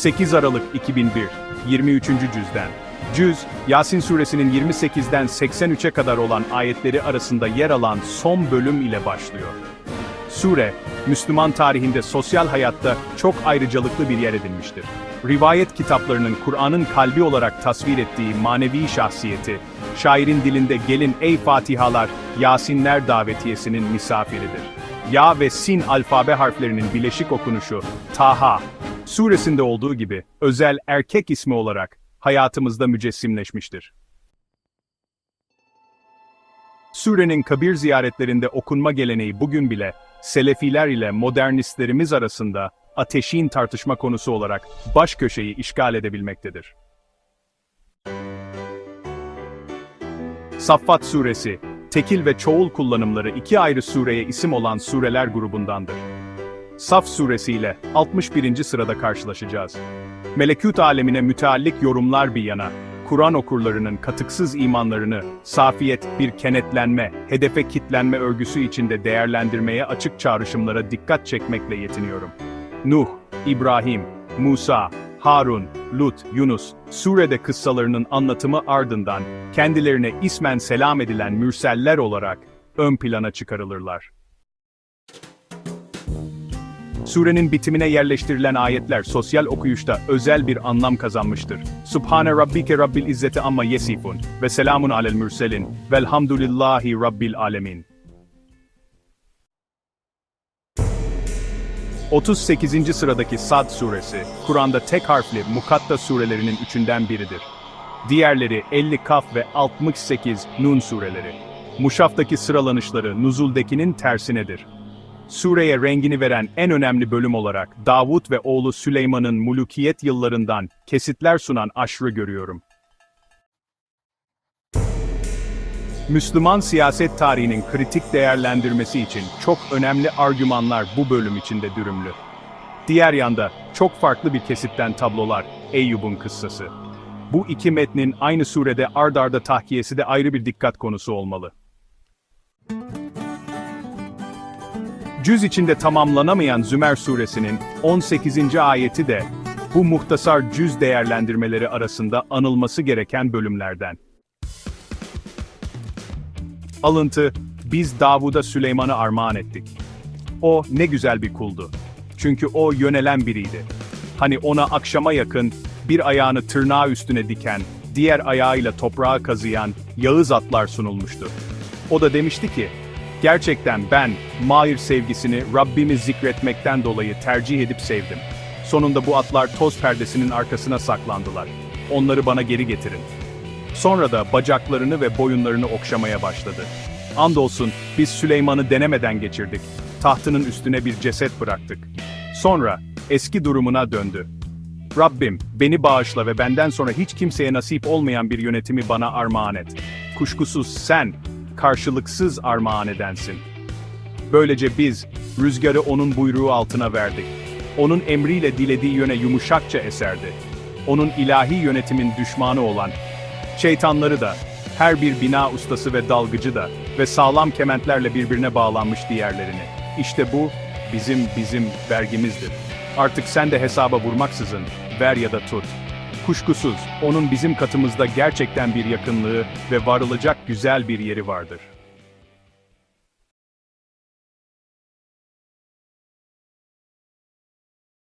8 Aralık 2001, 23. cüzden. Cüz, Yasin suresinin 28'den 83'e kadar olan ayetleri arasında yer alan son bölüm ile başlıyor. Sure, Müslüman tarihinde sosyal hayatta çok ayrıcalıklı bir yer edinmiştir. Rivayet kitaplarının Kur'an'ın kalbi olarak tasvir ettiği manevi şahsiyeti, şairin dilinde gelin ey Fatihalar, Yasinler davetiyesinin misafiridir. Ya ve Sin alfabe harflerinin bileşik okunuşu, Taha, suresinde olduğu gibi özel erkek ismi olarak hayatımızda mücessimleşmiştir. Surenin kabir ziyaretlerinde okunma geleneği bugün bile, Selefiler ile modernistlerimiz arasında ateşin tartışma konusu olarak baş köşeyi işgal edebilmektedir. Saffat Suresi, tekil ve çoğul kullanımları iki ayrı sureye isim olan sureler grubundandır. Saf suresi ile 61. sırada karşılaşacağız. Melekut alemine müteallik yorumlar bir yana, Kur'an okurlarının katıksız imanlarını, safiyet, bir kenetlenme, hedefe kitlenme örgüsü içinde değerlendirmeye açık çağrışımlara dikkat çekmekle yetiniyorum. Nuh, İbrahim, Musa, Harun, Lut, Yunus, surede kıssalarının anlatımı ardından kendilerine ismen selam edilen mürseller olarak ön plana çıkarılırlar. Surenin bitimine yerleştirilen ayetler sosyal okuyuşta özel bir anlam kazanmıştır. Subhane rabbike rabbil izzeti amma yesifun ve selamun alel mürselin velhamdülillahi rabbil alemin. 38. sıradaki Sad suresi, Kur'an'da tek harfli mukatta surelerinin üçünden biridir. Diğerleri 50 Kaf ve 68 Nun sureleri. Muşaftaki sıralanışları Nuzul'dekinin tersinedir. Sureye rengini veren en önemli bölüm olarak Davut ve oğlu Süleyman'ın mulukiyet yıllarından kesitler sunan aşrı görüyorum. Müslüman siyaset tarihinin kritik değerlendirmesi için çok önemli argümanlar bu bölüm içinde dürümlü. Diğer yanda çok farklı bir kesitten tablolar, Eyyub'un kıssası. Bu iki metnin aynı surede ard arda tahkiyesi de ayrı bir dikkat konusu olmalı. Cüz içinde tamamlanamayan Zümer suresinin 18. ayeti de bu muhtasar cüz değerlendirmeleri arasında anılması gereken bölümlerden. Alıntı, biz Davud'a Süleyman'ı armağan ettik. O ne güzel bir kuldu. Çünkü o yönelen biriydi. Hani ona akşama yakın, bir ayağını tırnağı üstüne diken, diğer ayağıyla toprağa kazıyan Yağız atlar sunulmuştu. O da demişti ki, gerçekten ben, Mahir sevgisini Rabbimi zikretmekten dolayı tercih edip sevdim. Sonunda bu atlar toz perdesinin arkasına saklandılar. Onları bana geri getirin. Sonra da bacaklarını ve boyunlarını okşamaya başladı. Andolsun biz Süleyman'ı denemeden geçirdik. Tahtının üstüne bir ceset bıraktık. Sonra eski durumuna döndü. Rabbim beni bağışla ve benden sonra hiç kimseye nasip olmayan bir yönetimi bana armağan et. Kuşkusuz sen karşılıksız armağan edensin. Böylece biz rüzgarı onun buyruğu altına verdik. Onun emriyle dilediği yöne yumuşakça eserdi. Onun ilahi yönetimin düşmanı olan Şeytanları da, her bir bina ustası ve dalgıcı da ve sağlam kementlerle birbirine bağlanmış diğerlerini. İşte bu, bizim bizim vergimizdir. Artık sen de hesaba vurmaksızın, ver ya da tut. Kuşkusuz, onun bizim katımızda gerçekten bir yakınlığı ve varılacak güzel bir yeri vardır.